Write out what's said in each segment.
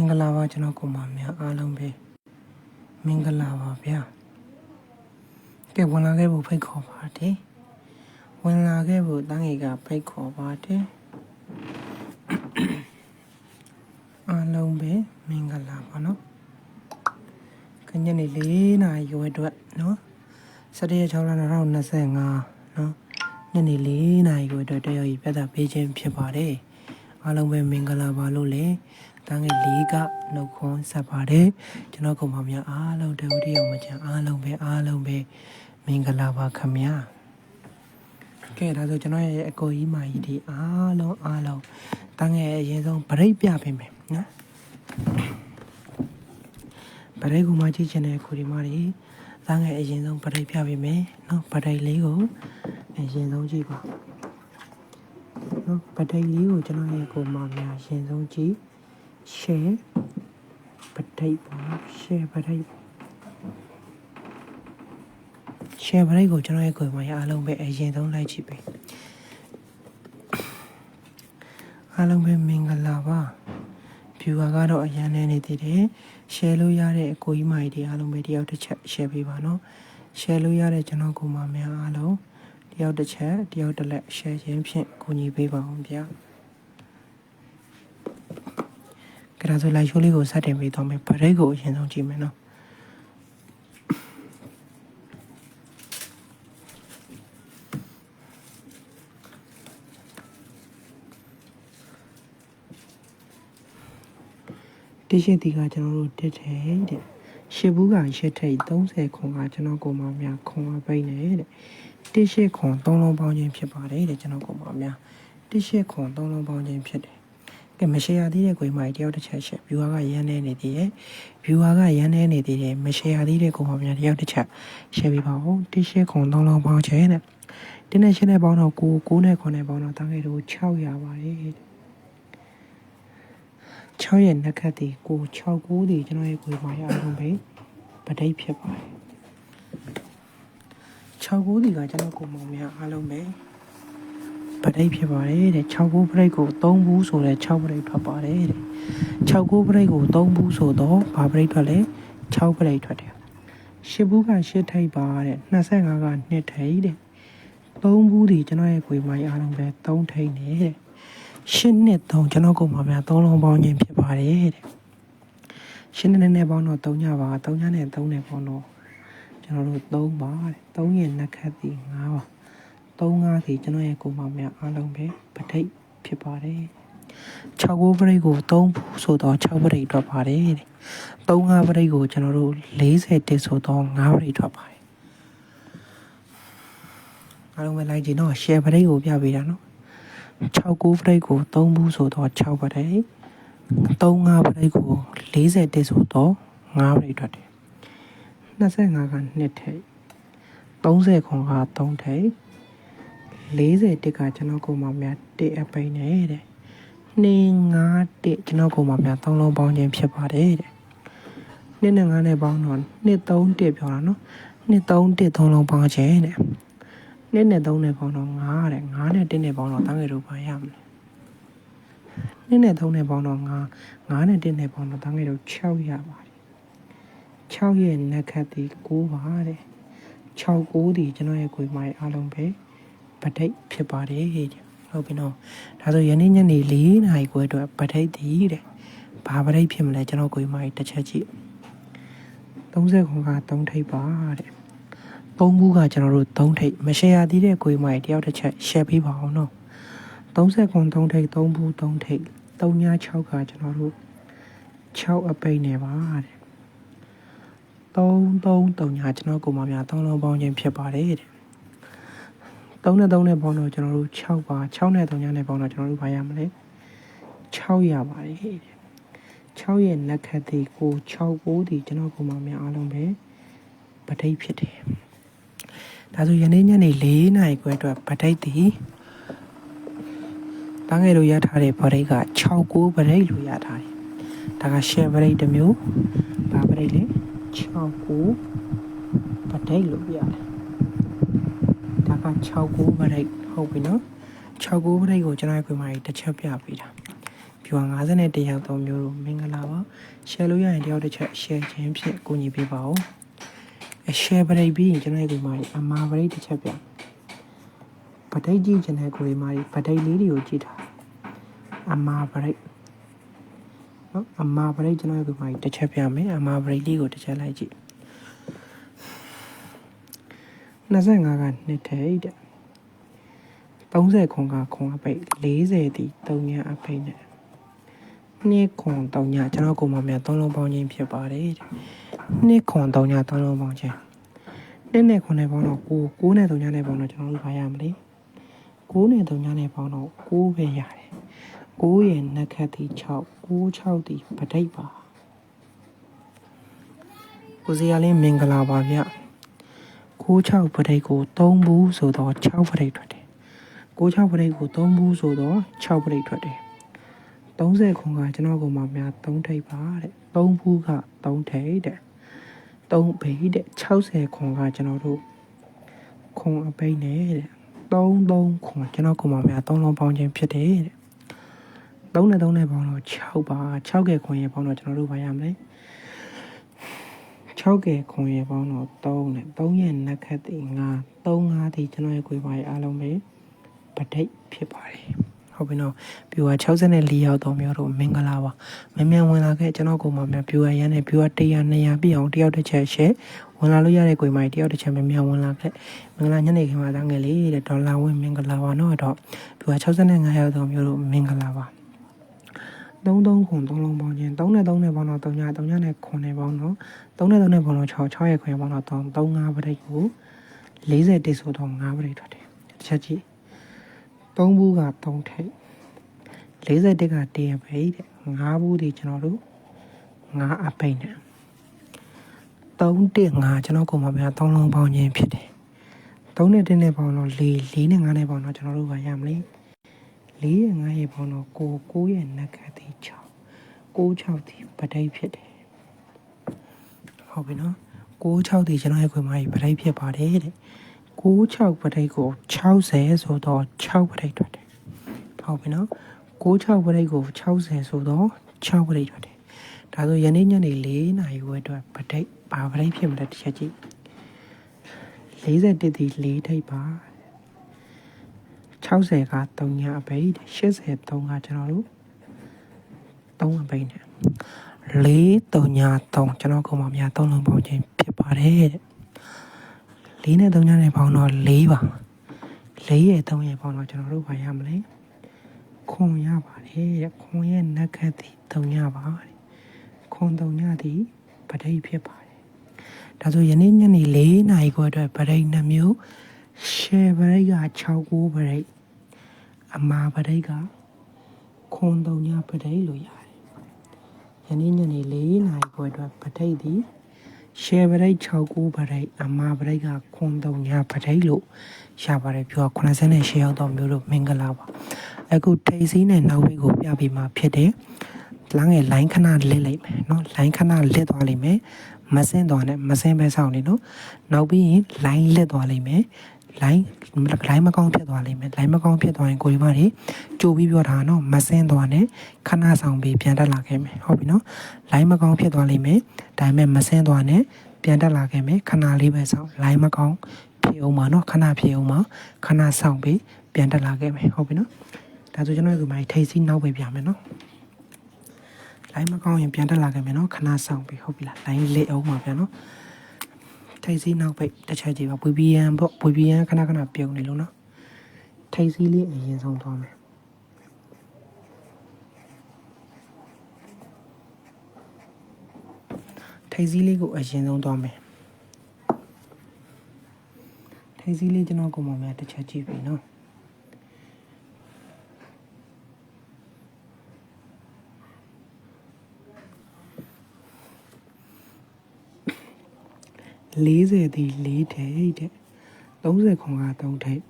င်္ဂလာပါကျွန်တော်ကိုမများအားလုံးပဲမင်္ဂလာပါဗျာကဲဝင်လာခဲ့ဖို့ဖိတ်ခေါ်ပါတယ်ဝင်လာခဲ့ဖို့တန်းငယ်ကဖိတ်ခေါ်ပါတယ်အားလုံးပဲမင်္ဂလာပါနော်ခညနေ၄နာရီရွယ်အတွက်နော်7ရက်6လ2025နော်ညနေ၄နာရီရွယ်အတွက်တရားကြီးပြသပေးခြင်းဖြစ်ပါတယ်အားလုံးပဲမင်္ဂလာပါလို့လေ တန်းငယ်၄ကနှုတ်ခွန်းဆက်ပါတယ်ကျွန်တော်ကောင်မများအားလုံးတဝတိအောင်မချမ်းအားလုံးပဲအားလုံးပဲမင်္ဂလာပါခင်ဗျာကဲဒါဆိုကျွန်တော်ရဲ့အကိုကြီးမာကြီးဒီအားလုံးအားလုံးတန်းငယ်အရင်ဆုံးဗရိတ်ပြပေးမယ်နော်ဗရိတ်ကမှကြည့်ချင်တဲ့ကိုဒီမာကြီးတန်းငယ်အရင်ဆုံးဗရိတ်ပြပေးမယ်နော်ဗရိတ်လေးကိုအရင်ဆုံးကြည့်ပါနော်ဗရိတ်လေးကိုကျွန်တော်ရဲ့ကိုမများအရင်ဆုံးကြည့် share ပဋိတ်ပေါ့နော် share ပဋိတ် share ပဋိတ်ကိုကျွန်တော်ရဲ့ကိုယ်မှာရအားလုံးပဲအရင်ဆုံးလိုက်ကြည့်ပေးအားလုံးပဲမင်္ဂလာပါ viewer ကတော့အရင်နဲ့နေသေးတယ် share လို့ရတဲ့အကိုကြီးမကြီးတွေအားလုံးပဲတယောက်တစ်ချက် share ပေးပါနော် share လို့ရတဲ့ကျွန်တော်ကိုယ်မများအားလုံးတယောက်တစ်ချက်တယောက်တစ်လက် share ခြင်းဖြင့်ကူညီပေးပါအောင်ဗျာ ကဒါဆိုလိုက်ရှိုးလေးကိုစတင်ပေးတော့မယ်ဗရိတ်ကိုအရင်ဆုံးကြည့်မယ်နော်တရှိတီကကျွန်တော်တို့တက်တယ်တဲ့ရှစ်ဘူးကရှစ်ထိတ်30ခွန်ကကျွန်တော်ကိုမများခွန်အပိတ်နေတဲ့တရှိခွန်3လုံးပေါင်းခြင်းဖြစ်ပါတယ်တဲ့ကျွန်တော်ကိုမများတရှိခွန်3လုံးပေါင်းခြင်းဖြစ်တယ် ကဲမရှယ်ရသေးတဲ့ကိုယ်မိုင်တယောက်တစ်ချက်ရှယ် viewer ကရန်နေနေသေးတယ် viewer ကရန်နေနေသေးတယ်မရှယ်ရသေးတဲ့ကိုယ်မိုင်များတယောက်တစ်ချက်ရှယ်ပြပါဦးတစ်ရှယ်ခွန်သုံးလုံးပေါင်းချင်တဲ့တင်းနဲ့ရှင်းတဲ့ပေါင်းတော့ကို9နဲ့9နဲ့ပေါင်းတော့တန်းခဲ့တော့6ရပါတယ်6ရဲ့နှက်ခတ်ဒီကို6 9ဒီကျွန်တော်ရဲ့ကိုယ်မိုင်အားလုံးပဲပဋိတ်ဖြစ်ပါတယ်6 9ဒီကကျွန်တော်ကိုယ်မိုင်များအားလုံးပဲ ပရိတ်ဖြစ်ပါတယ်တဲ့6ခုပရိတ်ကို3ဘူးဆိုတဲ့6ပရိတ်ထွက်ပါတယ်တဲ့6ခုပရိတ်ကို3ဘူးဆိုတော့ဘာပရိတ်ထွက်လဲ6ပရိတ်ထွက်တယ်10ဘူးက10ထိပ်ပါတဲ့25က2ထိပ်တဲ့3ဘူးဒီကျွန်တော်ရဲ့ခွေမိုင်းအားလုံးပဲ3ထိပ်နေတဲ့10နှစ်3ကျွန်တော်ကိုမှများ3လုံးပေါင်းခြင်းဖြစ်ပါတယ်တဲ့10နှစ်နဲ့ပေါင်းတော့3ညပါ3ညနဲ့3နဲ့ပေါင်းတော့ကျွန်တော်တို့3ပါတဲ့3ရဲ့နှက်ခတ်ဒီ5ပါ 35စီကျွန်တော်ရဲ့ကိုမများအားလုံးပဲပဋိတ်ဖြစ်ပါတယ်6ကိုပရိတ်ကို3ဘူးဆိုတော့6ပရိတ်ထွက်ပါတယ်တဲ့35ပရိတ်ကိုကျွန်တော်တို့40တက်ဆိုတော့5ပရိတ်ထွက်ပါတယ်အားလုံးပဲလိုက်ကြည့်တော့ share ပရိတ်ကိုပြပေးတာနော်6ကိုပရိတ်ကို3ဘူးဆိုတော့6ပရိတ်35ပရိတ်ကို40တက်ဆိုတော့5ပရိတ်ထွက်တယ်25က2ထိပ်30ခွန်က3ထိပ် 40တစ်ကကျွန်တော်ကိုမများတစ်အပိန်းနေတဲ့2 5တစ်ကျွန်တော်ကိုမများ3လုံးပေါင်းခြင်းဖြစ်ပါတယ်တဲ့2နဲ့5နဲ့ပေါင်းတော့2 3တစ်ပြောတာနော်2 3တစ်3လုံးပေါင်းခြင်းတဲ့2နဲ့3နဲ့ပေါင်းတော့9တဲ့9နဲ့1နဲ့ပေါင်းတော့တန်းငယ်တို့ပါရမလဲ2နဲ့3နဲ့ပေါင်းတော့9 9နဲ့1နဲ့ပေါင်းတော့တန်းငယ်တို့6ရပါတယ်6ရဲ့နက်ခတ်ဒီ9ပါတဲ့6 9ဒီကျွန်တော်ရဲ့ကိုယ်မိုင်အားလုံးပဲ ပဋိတ်ဖြစ်ပါတယ်တဲ့ဟုတ်ပြီနော်ဒါဆိုယနေ့ညနေ၄နာရီခွဲအတွက်ပဋိတ်တည်တဲ့ဘာပဋိတ်ဖြစ်မလဲကျွန်တော်ကိုယ်မိုင်တစ်ချက်ကြည့်30ခွန်က3ထိပ်ပါတဲ့3ဘူးကကျွန်တော်တို့3ထိပ်မရှယ်ရသေးတဲ့ကိုယ်မိုင်တယောက်တစ်ချက်ရှယ်ပေးပါအောင်နော်30ခွန်3ထိပ်3ဘူး3ထိပ်3ည6ကကျွန်တော်တို့6အပိတ်နေပါတဲ့3 3 3ညကျွန်တော်ကိုယ်မများ3လုံးပေါင်းခြင်းဖြစ်ပါတယ်တဲ့ 3နဲ့3နဲ့ပေါင်းတော့ကျွန်တော်တို့6ပါ6နဲ့3ညနဲ့ပေါင်းတော့ကျွန်တော်တို့ဘာရမလဲ6ရပါတယ်တဲ့6ရဲ့လက်ခတ်ဒီကို6ကိုဒီကျွန်တော်ကိုမများအားလုံးပဲပဋိတ်ဖြစ်တယ်ဒါဆိုယနေ့ညနေ4နာရီခွဲအတွက်ပဋိတ်ဒီတန်းငယ်လို့ရထားတဲ့ပဋိတ်က6ကိုပဋိတ်လို့ရထားတယ်ဒါက share ပဋိတ်တစ်မျိုးဘာပဋိတ်လဲ6ကိုပဋိတ်လို့ရတယ် ဒါက6ကိုပဋိတ်ဟုတ်ပြီနော်6ကိုပဋိတ်ကိုကျွန်တော်ခွေမာကြီးတစ်ချက်ပြပေးတာဖြူဟာ51ရောက်တော့မျိုးတို့မင်္ဂလာပါ share လို့ရရင်တယောက်တစ်ချက် share ခြင်းဖြင့်ကိုညီပေးပါဦးအ share ပရိတ်ပြီးရင်ကျွန်တော်ဒီမှာအမာပရိတ်တစ်ချက်ပြပဋိတ်ကြည့်ခြင်းတဲ့ကိုဒီမှာပဋိတ်လေးတွေကိုကြည့်တာအမာပရိတ်နော်အမာပရိတ်ကျွန်တော်ဒီမှာတစ်ချက်ပြမယ်အမာပရိတ်လေးကိုတစ်ချက်လိုက်ကြည့် 25ကနှစ်ထိတ်တဲ့30ခွန်ကခွန်အပိတ်40တီ3ညအပိတ်နဲ့နှစ်ခွန်3ညကျွန်တော်ကိုမမြတ်3လုံးပေါင်းခြင်းဖြစ်ပါတယ်တဲ့နှစ်ခွန်3ည3လုံးပေါင်းခြင်းနှစ်နဲ့ခွန်နဲ့ပေါင်းတော့9 9နဲ့3ညနဲ့ပေါင်းတော့ကျွန်တော်တို့ဘာရမလဲ9နဲ့3ညနဲ့ပေါင်းတော့9ပဲရတယ်9ရဲ့နှက်ခတ်တီ6 9 6တီပဋိတ်ပါကိုစီရလင်းမင်္ဂလာပါဗျ 96ပဋိတ်ကို3ဘူးဆိုတော့6ပဋိတ်ထွက်တယ်96ပဋိတ်ကို3ဘူးဆိုတော့6ပဋိတ်ထွက်တယ်30ခွန်ကကျွန်တော်ကမှများ3ထိပ်ပါတဲ့3ဘူးက3ထိပ်တဲ့3ဘိတ်တဲ့60ခွန်ကကျွန်တော်တို့ခွန်အပိတ်နဲ့တဲ့33ခွန်ကျွန်တော်ကမှများ3လုံးပေါင်းခြင်းဖြစ်တယ်တဲ့3နဲ့3နဲ့ပေါင်းတော့6ပါ6ကဲခွန်ရဲ့ပေါင်းတော့ကျွန်တော်တို့ဘာရမလဲ 6ကဲခွန်ရဲ့ပေါင်းတော့3နဲ့3ရဲ့နက်ခတ်တိ5 3 5ဒီကျွန်တော်ရဲ့ခွေပါရဲ့အားလုံးပဲပဋိတ်ဖြစ်ပါတယ်ဟုတ်ပြီနော်ပြူက64ရောက်တော့မျိုးတော့မင်္ဂလာပါမမြန်ဝင်လာခဲ့ကျွန်တော်ကိုမှမြန်ပြူရရန်နဲ့ပြူက100 200ပြည့်အောင်တယောက်တစ်ချက်ရှယ်ဝင်လာလို့ရတဲ့ကိုယ်မိုင်တယောက်တစ်ချက်မမြန်ဝင်လာခဲ့မင်္ဂလာညနေခင်းမှာသားငယ်လေးတဲ့ဒေါ်လာဝင်မင်္ဂလာပါနော်တော့ပြူက65ရောက်တော့မျိုးတော့မင်္ဂလာပါ 33ခွန်3လုံးပေါင်းခြင်း3နဲ့3နဲ့ပေါင်းတော့3ည3ညနဲ့ခွန်နဲ့ပေါင်းတော့3နဲ့3နဲ့ပေါင်းတော့6 6ရဲ့ခွန်ပေါင်းတော့3 3 5ပရိတ်ကို40တိဆိုတော့5ပရိတ်ထွက်တယ်တစ်ချက်ကြည့်3ဘူးက3ထိပ်41ကတရပိတ်တဲ့5ဘူးဒီကျွန်တော်တို့5အပိတ်နဲ့3တက်5ကျွန်တော်ကိုမှပြန်3လုံးပေါင်းခြင်းဖြစ်တယ်3နဲ့1နဲ့ပေါင်းတော့4 4နဲ့5နဲ့ပေါင်းတော့ကျွန်တော်တို့ကရမလဲ 4ရဲ့5ရဲ့ပေါင်းတော့9 9ရဲ့နက်ကတိ6 9 6ဒီပဋိဖြစ်တယ်ဟုတ်ပြီနော်6 6ဒီကျွန်တော်ရဲ့ခွေမကြီးပဋိဖြစ်ပါတယ်တဲ့6 6ပဋိကို60ဆိုတော့6ပဋိထွက်တယ်ဟုတ်ပြီနော်96ပရိတ်ကို60ဆိုတော့6ပရိတ်ထွက်တယ်။ဒါဆိုယနေ့ညနေ4နာရီဝက်အတွက်ပရိတ်ဘာပရိတ်ဖြစ်မလဲတစ်ချက်ကြည့်။41ဒီ4ထိပ်ပါ 60က3ညအပိတ်83ကကျွန်တော်တို့3အပိတ်နဲ့4 3ည3ကျွန်တော်ကမှများ3လုံးပေါင်းခြင်းဖြစ်ပါတယ်တဲ့။4နဲ့3ညနဲ့ပေါင်းတော့4ပါ။4ရဲ့3ရဲ့ပေါင်းတော့ကျွန်တော်တို့ဘာရမလဲ။ခွန်ရပါတယ်တဲ့ခွန်ရဲ့နက်ခတ်သည်တုံညပါတဲ့ခွန်တုံညသည်ပဋိဖြစ်ပါတယ်ဒါဆိုယနေ့ညနေ၄နာရီခွဲအတွက်ပဋိနှမျိုးရှယ်ပဋိက6ကိုပဋိ အမာပဒိတ်ကခွန်တုံညာပဒိတ်လို့ရတယ်။ယနေ့ညနေ၄နာရီခွဲအတွက်ပဒိတ်သည်ရှယ်ပဒိတ်6ကိုပဒိတ်အမာပဒိတ်ကခွန်တုံညာပဒိတ်လို့ရပါတယ်ပြော98ရောက်တော့မျိုးတို့မင်္ဂလာပါ။အခုထိတ်စည်းနဲ့နောက်ဝေးကိုပြပေးမှဖြစ်တယ်။လမ်းငယ်လိုင်းခဏလစ်လိုက်မယ်နော်လိုင်းခဏလစ်သွားလိမ့်မယ်မစင်းသွားနဲ့မစင်းပဲဆောင်နေနော်နောက်ပြီးရင်လိုင်းလစ်သွားလိမ့်မယ် လိုင်းလိုင်းမကောင်းဖြစ်သွားလိမ့်မယ်လိုင်းမကောင်းဖြစ်သွားရင်ကိုရီမတွေကြိုပြီးပြောတာနော်မစင်းသွားနဲ့ခဏဆောင်ပြီးပြန်တက်လာခဲ့မယ်ဟုတ်ပြီနော်လိုင်းမကောင်းဖြစ်သွားလိမ့်မယ်ဒါပေမဲ့မစင်းသွားနဲ့ပြန်တက်လာခဲ့မယ်ခဏလေးပဲဆောင်လိုင်းမကောင်းဖြစ်အောင်ပါနော်ခဏဖြစ်အောင်ပါခဏဆောင်ပြီးပြန်တက်လာခဲ့မယ်ဟုတ်ပြီနော်ဒါဆိုကျွန်တော်ဒီမှာထိတ်စီနောက်ပဲပြမယ်နော်လိုင်းမကောင်းရင်ပြန်တက်လာခဲ့မယ်နော်ခဏဆောင်ပြီးဟုတ်ပြီလားလိုင်းလေးအောင်ပါပြန်နော် ထိတ်စီနောက်ပိတ်တစ်ချက်ကြည့်ပါ VPN ပေါ့ VPN ခဏခဏပြုံနေလို့နော်ထိတ်စီလေးအရင်ဆုံးသွားမယ်ထိတ်စီလေးကိုအရင်ဆုံးသွားမယ်ထိတ်စီလေးကျွန်တော်ကိုမများတစ်ချက်ကြည့်ပြီနော် 40သည်4ထိပ်တဲ့30ခွန်က3ထိပ်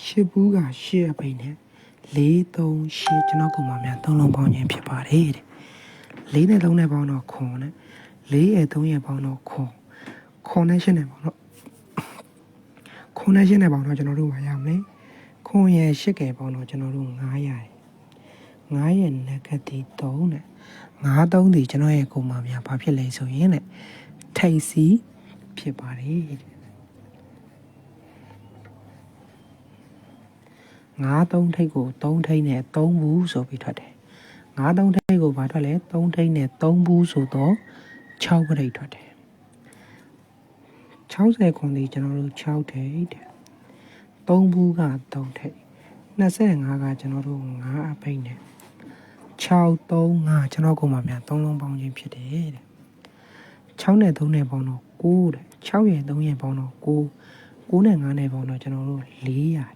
ရှစ်ဘူးကရှစ်အပိန်နဲ့4 3ရှစ်ကျွန်တော်ကမှများ3လုံးပေါင်းခြင်းဖြစ်ပါတယ်တဲ့4နဲ့3နဲ့ပေါင်းတော့ခွန်နဲ့4ရဲ့3ရဲ့ပေါင်းတော့ခွန်ခွန်နဲ့ရှစ်နဲ့ပေါင်းတော့ခွန်နဲ့ရှစ်နဲ့ပေါင်းတော့ကျွန်တော်တို့မရမလဲခွန်ရဲ့ရှစ်ကယ်ပေါင်းတော့ကျွန်တော်တို့900ရတယ် 9ရဲ့နဂတိ3နဲ့9 3ဒီကျွန်တော်ရဲ့ကိုမများဘာဖြစ်လဲဆိုရင်တဲ့ထိတ်စီဖြစ်ပါတယ်တဲ့9 3ထိတ်ကို3ထိတ်နဲ့3ဘူးဆိုပြီးထွက်တယ်9 3ထိတ်ကိုဘာထွက်လဲ3ထိတ်နဲ့3ဘူးဆိုတော့6ပြိတ်ထွက်တယ်60ခွန်ဒီကျွန်တော်တို့6ထိတ်တဲ့3ဘူးက3ထိတ်25ကကျွန်တော်တို့9အပိတ်နဲ့ 6 3 5ကျွန်တော်ကိုမှများ3လုံးပေါင်းခြင်းဖြစ်တယ်တဲ့6နဲ့3နဲ့ပေါင်းတော့9တဲ့6ရဲ့3ရဲ့ပေါင်းတော့9 9နဲ့5နဲ့ပေါင်းတော့ကျွန်တော်တို့4ရတယ်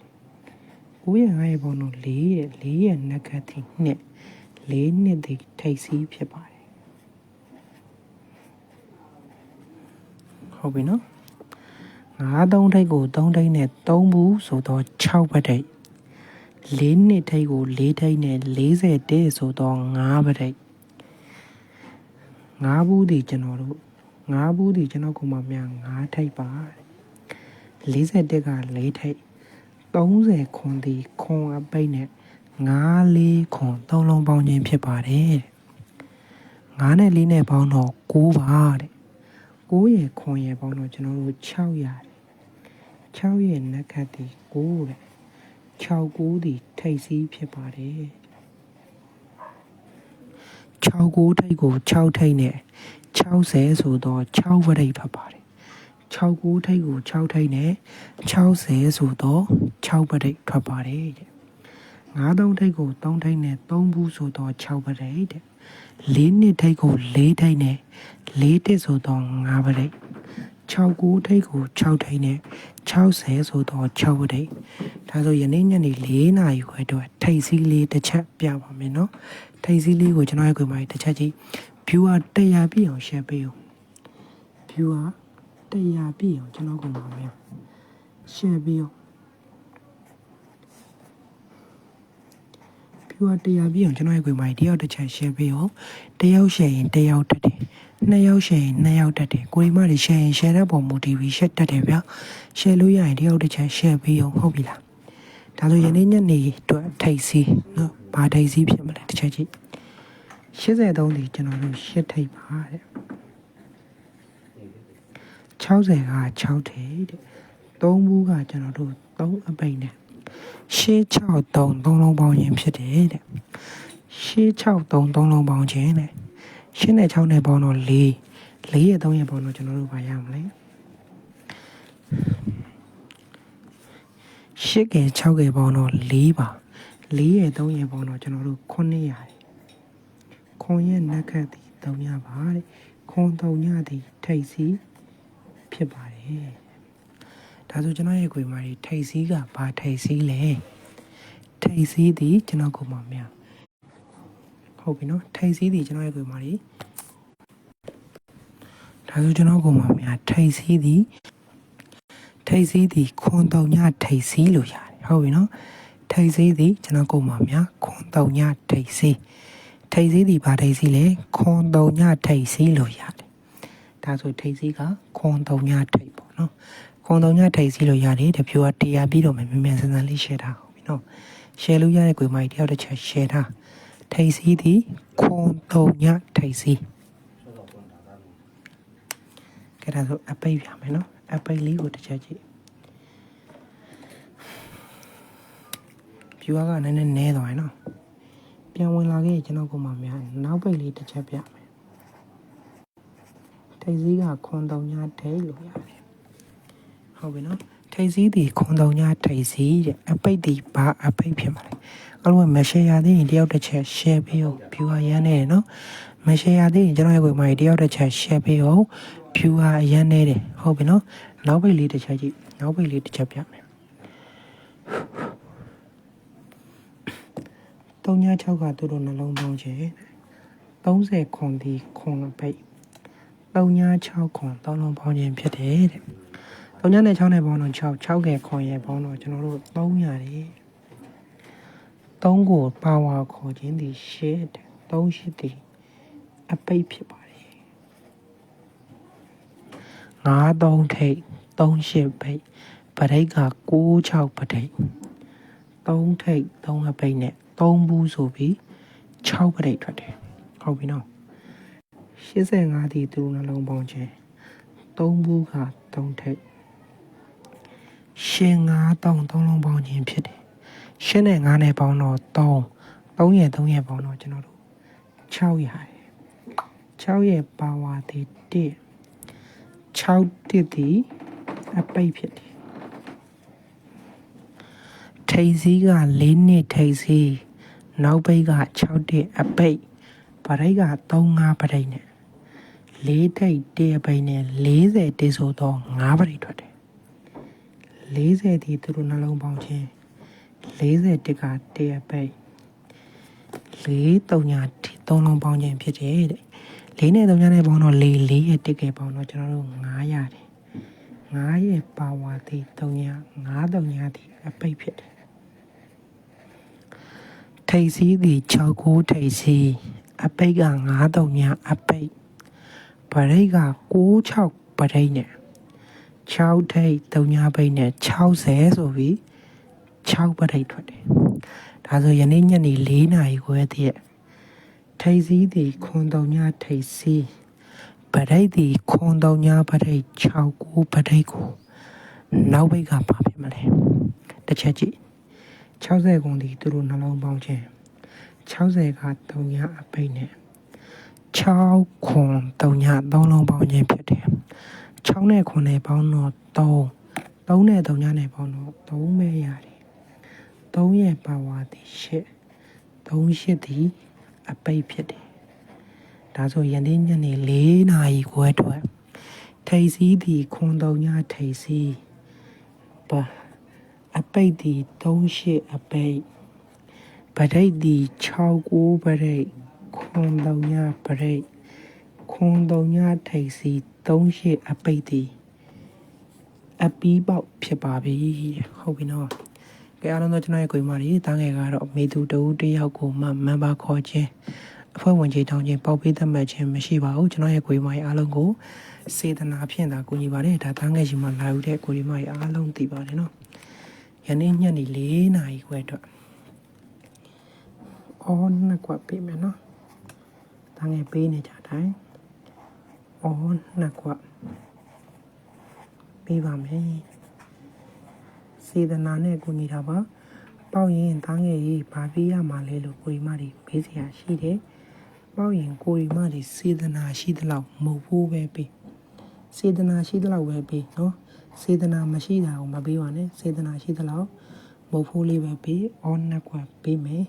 9ရဲ့5ရဲ့ပေါင်းတော့4ရဲ့4ရဲ့နဂတိနှစ်4နှစ်ဒီထိပ်စီးဖြစ်ပါတယ်ဟုတ်ပြီနော်9 3ထိပ်ကို3ထိပ်နဲ့3ဘူးဆိုတော့6ဘက်ထိပ် ၄နှစ်ထိပ်ကို၄ထိပ်နဲ့40တဲဆိုတော့9ပထိပ်9ဘူးဒီကျွန်တော်တို့9ဘူးဒီကျွန်တော်ကမှမြန်9ထိပ်ပါ40တက်က4ထိပ်30ခွန်ဒီခွန်အပိတ်နဲ့9 4ခွန်3လုံးပေါင်းခြင်းဖြစ်ပါတယ်9နဲ့4နဲ့ပေါင်းတော့9ပါတဲ့9ရဲ့ခွန်ရဲ့ပေါင်းတော့ကျွန်တော်တို့6ရတယ်6ရဲ့နက်ခတ်ဒီ9တဲ့ 6ကိုးသည်ထိပ်စီးဖြစ်ပါတယ်6ကိုးထိပ်ကို6ထိပ်နဲ့60ဆိုတော့6ဝရိတ်ဖြစ်ပါတယ်6ကိုးထိပ်ကို6ထိပ်နဲ့60ဆိုတော့6ပရိတ်ထွက်ပါတယ်တဲ့9သုံးထိပ်ကို3ထိပ်နဲ့3ဘူးဆိုတော့6ပရိတ်တဲ့4နှစ်ထိပ်ကို4ထိပ်နဲ့4တစ်ဆိုတော့9ပရိတ် 6ကိုထိတ်ကို6ထိတ်နဲ့60ဆိုတော့6ထိတ်ဒါဆိုယနေ့ညနေ4နာရီခွဲတော့ထိတ်စီးလေးတစ်ချက်ပြပါမယ်နော်ထိတ်စီးလေးကိုကျွန်တော်ရဲ့ခွေမှာတစ်ချက်ကြည့် viewer 100ပြည့်အောင် share ပေးအောင် viewer 100ပြည့်အောင်ကျွန်တော်ကမှာမယ် share ပေးအောင် viewer 100ပြည့်အောင်ကျွန်တော်ရဲ့ခွေမှာတယောက်တစ်ချက် share ပေးအောင်တယောက် share ရင်တယောက်တက်တယ် နှစ်ယောက် share ရင်နှစ်ယောက်တက်တယ်ကိုရီမတွေ share ရင် share တဲ့ပုံမူတည်ပြီး share တက်တယ်ဗျ share လို့ရရင်တယောက်တစ်ချက် share ပေးအောင်ဟုတ်ပြီလားဒါဆိုယနေ့ညနေအတွက်ထိတ်စီနော်ဘာထိတ်စီဖြစ်မလဲတစ်ချက်ကြည့်83ဒီကျွန်တော်တို့ရှစ်ထိတ်ပါတဲ့60က6ထိတ်တဲ့3ဘူးကကျွန်တော်တို့3အပိတ်နဲ့ရှေး6 3 3လုံးပေါင်းရင်ဖြစ်တယ်တဲ့ရှေး6 3 3လုံးပေါင်းခြင်းတဲ့ ရှင်းနဲ့6နဲ့ပေါင်းတော့4 4ရဲ့3ရဲ့ပေါင်းတော့ကျွန်တော်တို့ဘာရမလဲရှစ်ကဲ6ကဲပေါင်းတော့4ပါ4ရဲ့3ရဲ့ပေါင်းတော့ကျွန်တော်တို့9ရတယ်ခွန်ရဲ့နက်ခတ်သည်3ရပါတဲ့ခွန်3ရသည်ထိတ်စီဖြစ်ပါတယ်ဒါဆိုကျွန်တော်ရဲ့ခွေမာတွေထိတ်စီကဘာထိတ်စီလဲထိတ်စီသည်ကျွန်တော်ကိုမများ ဟုတ်ပြီနော်ထိတ်စီသည်ကျွန်တော်ရဲ့ခွေမာတွေဒါဆိုကျွန်တော်ကိုမှများထိတ်စီးသည်ထိတ်စီးသည်ခွန်တုံညထိတ်စီးလို့ရတယ်ဟုတ်ပြီနော်ထိတ်စီးသည်ကျွန်တော်ကိုမှများခွန်တုံညထိတ်စီးထိတ်စီးသည်ဘာထိတ်စီးလဲခွန်တုံညထိတ်စီးလို့ရတယ်ဒါဆိုထိတ်စီးကခွန်တုံညထိတ်ပေါ့နော်ခွန်တုံညထိတ်စီးလို့ရတယ်တပြိုကတရားပြီးတော့မယ်မြန်မြန်ဆန်ဆန်လေး share ထားဟုတ်ပြီနော် share လို့ရတဲ့ကွေမိုက်တယောက်တစ်ချက် share ထား ထိတ်စီးသည်ခွန်တုံညထိတ်စီးကဲဒါဆိုအပိတ်ပြမယ်နော်အပိတ်လေးကိုတစ်ချက်ကြည့် viewer ကနည်းနည်းနဲသွားရင်နော်ပြန်ဝင်လာခဲ့ကျွန်တော်ကမှများနောက်ပိတ်လေးတစ်ချက်ပြမယ်ထိတ်စည်းကခွန်တုံညာထိတ်လို့ရတယ်ဟုတ်ပြီနော် ထိတ်စည်းဒီခွန်တုံညာထိတ်စည်းတဲ့အပိတ်ဒီဘာအပိတ်ဖြစ်မှာလဲအလုံးမ share ရသေးရင်တယောက်တစ်ချက် share ပေးအောင် viewer ရမ်းနေတယ်နော်မ share ရသေးရင်ကျွန်တော်ရဲ့ကိုယ်မှာတယောက်တစ်ချက် share ပေးအောင် viewer အရမ်းနေတယ်ဟုတ်ပြီနော်နောက်ပိတ်လေးတစ်ချက်ကြည့်နောက်ပိတ်လေးတစ်ချက်ပြမယ်36ကသူတို့နှလုံးပေါင်းချေ30ခွန်ဒီခွန်အပိတ်36ခွန်3လုံးပေါင်းခြင်းဖြစ်တယ်တဲ့ 3နဲ့6နဲ့ပေါင်းတော့6 6ကခွန်ရဲ့ပေါင်းတော့ကျွန်တော်တို့300ရတယ်3ကိုပါဝါခေါ်ခြင်းဒီရှစ်တဲ့3ရှစ်ဒီအပိတ်ဖြစ်ပါတယ်9 3ထိတ်3ရှစ်ပိတ်ပရိတ်က6 6ပရိတ်3ထိပ်3အပိတ်နဲ့3ဘူးဆိုပြီး6ပရိတ်ထွက်တယ်ဟုတ်ပြီနော်85ဒီသူနှလုံးပေါင်းခြင်း3ဘူးက3ထိပ် ရှင်9တောင်း3လုံးပေါင်းခြင်းဖြစ်တယ်ရှင်းနဲ့9နဲ့ပေါင်းတော့3 3ရဲ့3ရဲ့ပေါင်းတော့ကျွန်တော်တို့6ရတယ်6ရဲ့ပါဝါဒီ1 6တစ်ဒီအပိတ်ဖြစ်တယ်ထိပ်စည်းက၄နှစ်ထိပ်စည်းနောက်ပိတ်က6တစ်အပိတ်ပရိတ်က3 5ပရိတ်နဲ့၄ထိပ်တအပိတ်နဲ့40တိဆိုတော့5ပရိတ်ထွက်တယ် 40ဒီသူတို့နှလုံးပေါင်းခြင်း40တစ်ကတအပိတ်4 3ညာဒီ3လုံးပေါင်းခြင်းဖြစ်တယ်တဲ့၄နဲ့3ညာနဲ့ပေါင်းတော့၄၄ရဲ့တစ်ကဲပေါင်းတော့ကျွန်တော်တို့9ရတယ်9ရဲ့ပါဝါဒီ3ညာ9 3ညာဒီအပိတ်ဖြစ်တယ်ထိပ်စီးသည်6ကိုထိပ်စီးအပိတ်က9တုံညာအပိတ်ပရိတ်က96ပရိတ်နဲ့ 6ထိပ်တုံညာပိတ်နဲ့60ဆိုပြီး6ပရိတ်ထွက်တယ်ဒါဆိုယနေ့ညနေ4နာရီခွဲတည်းထိပ်စီးသည်ခွန်တုံညာထိပ်စီးပရိတ်သည်ခွန်တုံညာပရိတ်6ကိုပရိတ်ကိုနောက်ဘိတ်ကပါဖြစ်မလဲတစ်ချက်ကြည့်60ကုန်ဒီသူတို့နှလုံးပေါင်းခြင်း60က3ညအပိတ်နဲ့6ခွန်3ည3လုံးပေါင်းခြင်းဖြစ်တယ် 6နဲ့ခွန်နဲ့ပေါင်းတော့3 3နဲ့3ညနဲ့ပေါင်းတော့3ပဲရတယ်3ရဲ့ပါဝါဒီ8 3ရှစ်ဒီအပိတ်ဖြစ်တယ်ဒါဆိုယနေ့ညနေ4နာရီခွဲအတွက်ထိပ်စီးဒီခွန်3ညထိပ်စီးပါအပိတ်ဒီ38အပိတ်ပရိတ်ဒီ69ပရိတ်ခွန်တုံညပရိတ်ခွန်တုံညထိပ်စီ 38အပိတ်ဒီအပီးပေါက်ဖြစ်ပါပြီဟုတ်ပြီနော်ကဲအားလုံးတော့ကျွန်တော်ရဲ့ကိုယ်မကြီးတားငယ်ကတော့မေသူတူတယောက်ကိုမှမန်ပါခေါ်ခြင်းအဖွဲ့ဝင်ကြီးတောင်းခြင်းပေါက်ပေးသတ်မှတ်ခြင်းမရှိပါဘူးကျွန်တော်ရဲ့ကိုယ်မကြီးအားလုံးကိုစေတနာဖြင့်သာကူညီပါတယ်ဒါတားငယ်ရှင်မှလာယူတဲ့ကိုယ်မကြီးအားလုံးသိပါတယ်နော်ယနေ့ညနေ၄နာရီခွဲအတွက်အော်နှစ်ကွက်ပေးမယ်နော်။ဒါငယ်ပေးနေကြတိုင်း အော်နှစ်ကွက်ပေးပါမယ်။စေတနာနဲ့ကိုနေတာပါ။ပေါက်ရင်သားငယ်ကြီးဘာပေးရမှာလဲလို့ကိုရီမတွေပေးစရာရှိတယ်။ပေါက်ရင်ကိုရီမတွေစေတနာရှိသလောက်မဟုတ်ဘူးပဲပေး။စေတနာရှိသလောက်ပဲပေးနော်။စေတနာမရှိတာကိုမပေးပါနဲ့။စေတနာရှိသလောက်မဟုတ်ဘူးလေးပဲပေး။အော်နှစ်ကွက်ပေးမယ်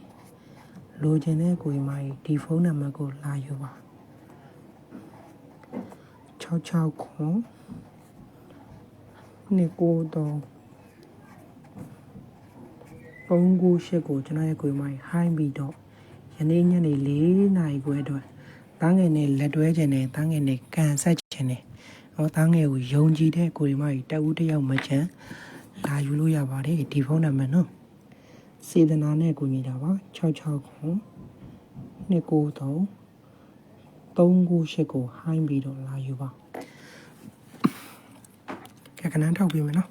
။လိုချင်တဲ့ကိုယ်မကြီးဒီဖုန်းနံပါတ်ကိုလာယူပါ 66ခွန်နေကိုတော့ပုံကိုရှစ်ကိုကျွန်တော်ရဲ့ကိုယ်မကြီးဟိုင်းပြီးတော့ယနေ့ညနေ၄နာရီခွဲအတွက်တားငယ်နဲ့လက်တွဲခြင်းနဲ့တားငယ်နဲ့ကန်ဆက်ခြင်းနဲ့ဟောတားငယ်ကိုယုံကြည်တဲ့ကိုယ်မကြီးတအူးတယောက်မချမ်းလာယူလို့ရပါတယ်ဒီဖုန်းနံပါတ်နော်စေတနာနဲ့ကိုညီတာပါ 66ခု293 398ကိုဟိုင်းပြီးတော့လာယူပါကဲခဏထောက်ပေးမယ်နော်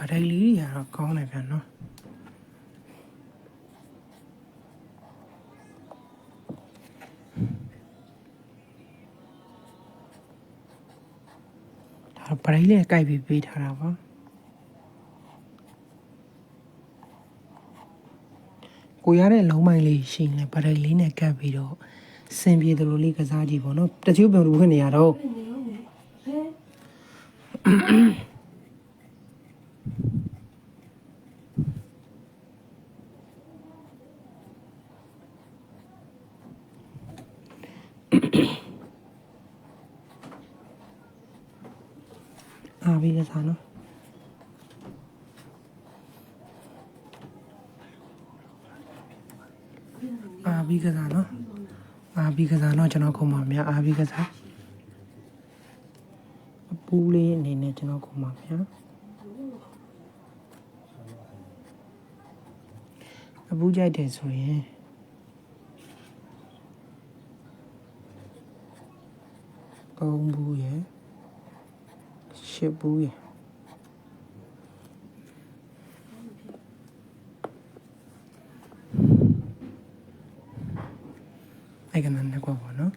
ဗဒိုင်လေးရတော့ကောင်းတယ် ဗျာနော်ဒါဗဒိုင်လေးကြိုက်ပြီးပေးထားတာပါကိုရတဲ့လုံးမိုင်းလေးရှိရင်ဗဒိုင်လေးနဲ့ကပ်ပြီးတော့စင်ပြေတယ်လို့လေးကစားကြည့်ပေါ့နော်တချို့ပြောလို့ဝင်နေရတော့ ပြီးကစားနော်ကစားနော်အာဘီကစားနော်ကျွန်တော်ခုမှများအာဘီကစားအပူလေးအနေနဲ့ကျွန်တော်ခုမှများအပူကြိုက်တယ်ဆိုရင်အုံဘူးရယ် ရှစ်ဘူးရယ်အဲ့ကနနှစ်ကွက်ပေါ့နော်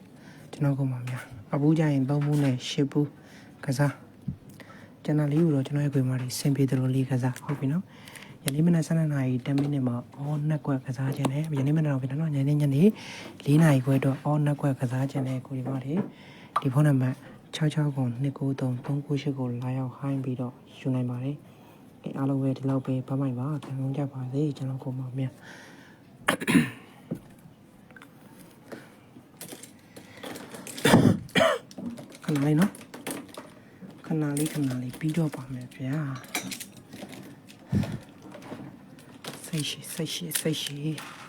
ကျွန်တော်ကမှများအပူးကြရင်၃ဘူးနဲ့၈ဘူးကစားကျွန်တော်လေးကိုတော့ကျွန်တော်ရဲ့ခွေမှာဒီစင်ပြေတယ်လို့လေးကစားဟုတ်ပြီနော်ယနေ့မနက်7:00နာရီ10မိနစ်မှာအော်နှစ်ကွက်ကစားခြင်းနဲ့ယနေ့မနက်တော့ပြန်တော့ညနေညနေ4နာရီခွဲတော့အော်နှစ်ကွက်ကစားခြင်းနဲ့ကိုဒီမှာဒီဒီဖုန်းနံပါတ် 66ကို293 398ကိုလာရောက်ဟိုင်းပြီးတော့ယူနိုင်ပါတယ်အဲအားလုံးပဲဒီလောက်ပဲပတ်မိုက်ပါခံကြပါစေကျွန်တော်ကမှများခဏလေးနော်ခဏလေးခဏလေးပြီးတော့ပါမယ်ဗျာစိတ်ရှိစိတ်ရှိစိတ်ရှိ